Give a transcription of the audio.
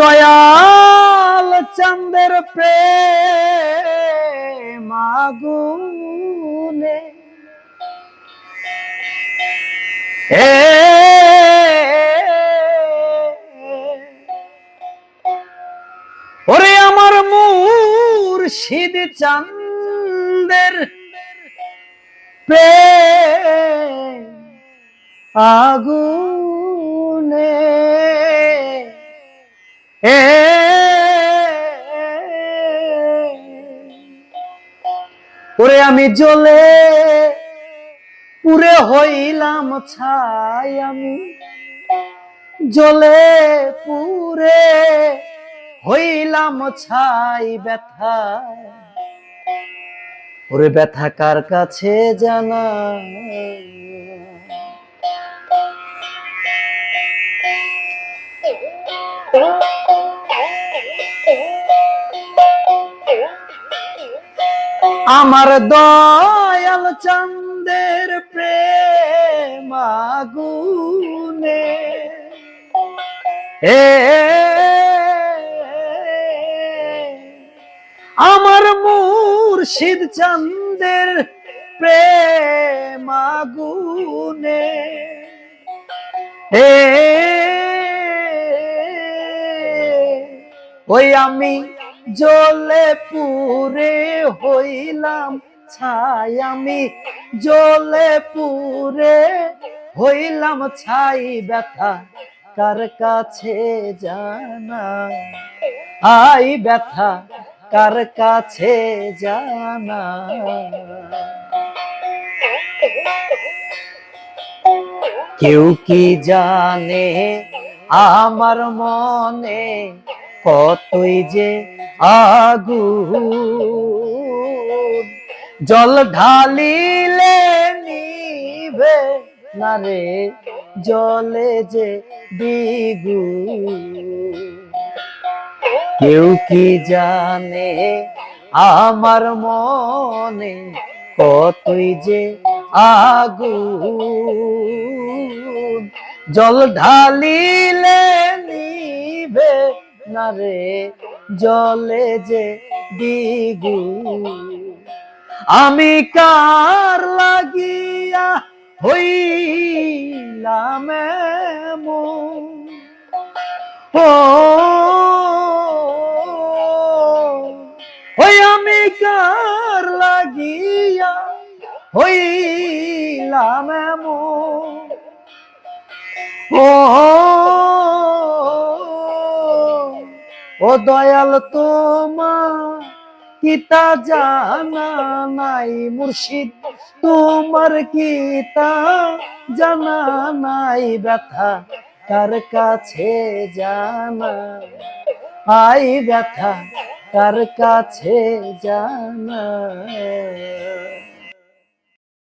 দয়াল চন্দের প্রেম আগুনে। এ ওরে আমার মুর্শিদ চন্দের প্রেম আগুনে। এ ওরে আমি জ্বলে পুরে হইলাম ছাই আমি জ্বলে পুরে হইলাম ছাই ব্যথা ওরে ব্যথা কার কাছে জানা আমার দয়াল চন্দের প্রেম আগুনে। এ আমার মুর্শিদ চন্দের প্রেম আগুনে। এ ওই আমি জ্বলে পুরে হইলাম ছাই আমি। জ্বলে পুরে হইলাম ছাই ব্যথা, কার কাছে জানা আই ব্যথা, কার কাছে জানা কেউ কি জানে আমার মনে কতই যে আগু জল ঢালিলে নিবে না রে, জলে যে দিগু কেউ কি জানে আমার মনে কতই যে আগুন। জল ঢালিলে নিবে না রে, জলে যে দিগু আমি কার লাগিয়া হইলাম? ও, ওই আমি কার লাগিয়া হইলাম এমন? ও দয়াল, তোমার কিতা জানা নাই মুর্শিদ? তোমার কিতা জানা নাই ব্যথা? তার কাছে জানা? আই ব্যথা তার কাছে জানা?